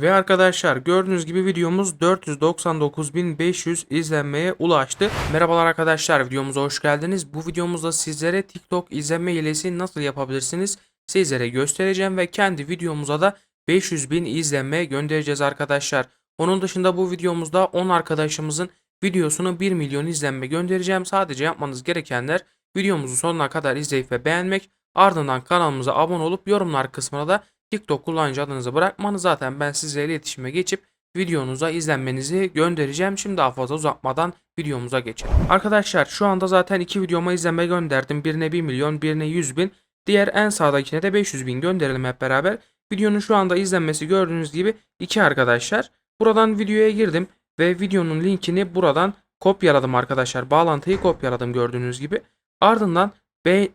Ve arkadaşlar gördüğünüz gibi videomuz 499.500 izlenmeye ulaştı. Merhabalar arkadaşlar videomuza hoş geldiniz. Bu videomuzda sizlere TikTok izlenme hilesi nasıl yapabilirsiniz sizlere göstereceğim ve kendi videomuza da 500.000 izlenme göndereceğiz arkadaşlar. Onun dışında bu videomuzda 10 arkadaşımızın videosunu 1 milyon izlenme göndereceğim. Sadece yapmanız gerekenler videomuzu sonuna kadar izleyip ve beğenmek. Ardından kanalımıza abone olup yorumlar kısmına da TikTok kullanıcı adınızı bırakmanız zaten ben sizle iletişime geçip videonuza izlenmenizi göndereceğim. Şimdi daha fazla uzatmadan videomuza geçelim. Arkadaşlar şu anda zaten iki videoma izlenme gönderdim. Birine 1 milyon birine 100 bin. Diğer en sağdakine de 500 bin gönderelim hep beraber. Videonun şu anda izlenmesi gördüğünüz gibi 2 arkadaşlar. Buradan videoya girdim ve videonun linkini buradan kopyaladım arkadaşlar. Bağlantıyı kopyaladım gördüğünüz gibi. Ardından be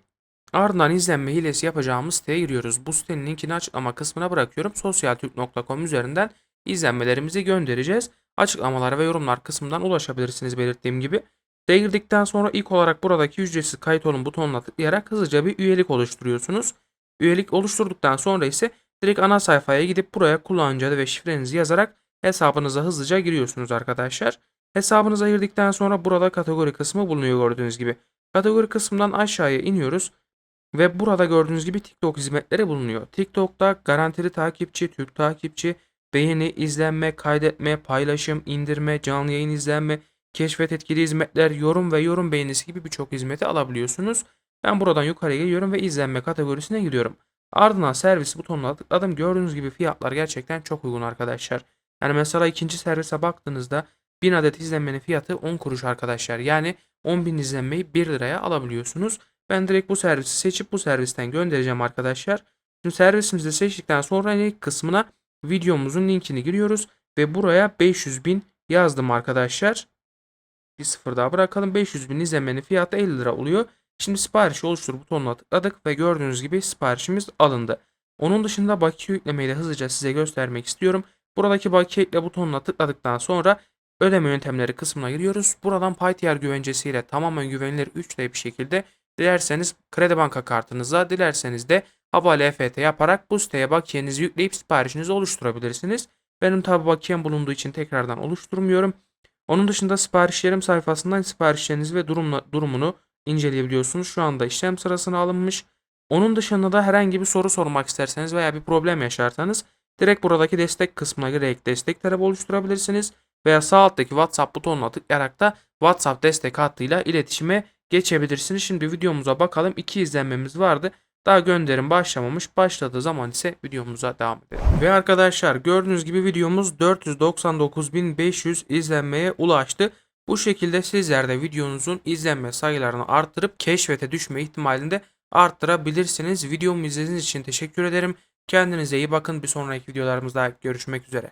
Ardından izlenme hilesi yapacağımız siteye giriyoruz. Bu sitenin linkini açıklama kısmına bırakıyorum. Sosyaltürk.com üzerinden izlenmelerimizi göndereceğiz. Açıklamalar ve yorumlar kısmından ulaşabilirsiniz belirttiğim gibi. Siteye sonra ilk olarak buradaki ücretsiz kayıt olun butonuna tıklayarak hızlıca bir üyelik oluşturuyorsunuz. Üyelik oluşturduktan sonra ise direkt ana sayfaya gidip buraya kullanıcı adı ve şifrenizi yazarak hesabınıza hızlıca giriyorsunuz arkadaşlar. Hesabınıza girdikten sonra burada kategori kısmı bulunuyor gördüğünüz gibi. Kategori kısmından aşağıya iniyoruz. Ve burada gördüğünüz gibi TikTok hizmetleri bulunuyor. TikTok'ta garantili takipçi, Türk takipçi, beğeni, izlenme, kaydetme, paylaşım, indirme, canlı yayın izlenme, keşfet etkili hizmetler, yorum ve yorum beğenisi gibi birçok hizmeti alabiliyorsunuz. Ben buradan yukarıya geliyorum ve izlenme kategorisine gidiyorum. Ardından servis butonuna tıkladım. Gördüğünüz gibi fiyatlar gerçekten çok uygun arkadaşlar. Yani mesela ikinci servise baktığınızda 1000 adet izlenmenin fiyatı 10 kuruş arkadaşlar. Yani 10.000 izlenmeyi 1 liraya alabiliyorsunuz. Ben direkt bu servisi seçip bu servisten göndereceğim arkadaşlar. Şimdi servisimizi seçtikten sonra link kısmına videomuzun linkini giriyoruz. Ve buraya 500 bin yazdım arkadaşlar. Bir sıfır daha bırakalım. 500 bin izlemenin fiyatı 50 lira oluyor. Şimdi sipariş oluştur butonuna tıkladık ve gördüğünüz gibi siparişimiz alındı. Onun dışında bakiye yüklemeyi de hızlıca size göstermek istiyorum. Buradaki bakiye ekle butonuna tıkladıktan sonra ödeme yöntemleri kısmına giriyoruz. Buradan Paytr güvencesiyle tamamen güvenilir 3D bir şekilde Dilerseniz kredi banka kartınıza, dilerseniz de havale EFT yaparak bu siteye bakiyenizi yükleyip siparişinizi oluşturabilirsiniz. Benim tabi bakiyem bulunduğu için tekrardan oluşturmuyorum. Onun dışında siparişlerim sayfasından siparişlerinizi ve durumla, durumunu inceleyebiliyorsunuz. Şu anda işlem sırasına alınmış. Onun dışında da herhangi bir soru sormak isterseniz veya bir problem yaşarsanız direkt buradaki destek kısmına girerek destek talebi oluşturabilirsiniz. Veya sağ alttaki WhatsApp butonuna tıklayarak da WhatsApp destek hattıyla iletişime geçebilirsiniz. Şimdi videomuza bakalım. 2 izlenmemiz vardı. Daha gönderim başlamamış. Başladığı zaman ise videomuza devam edelim. Ve arkadaşlar gördüğünüz gibi videomuz 499.500 izlenmeye ulaştı. Bu şekilde sizler de videonuzun izlenme sayılarını arttırıp keşfete düşme ihtimalini de arttırabilirsiniz. Videomu izlediğiniz için teşekkür ederim. Kendinize iyi bakın. Bir sonraki videolarımızda görüşmek üzere.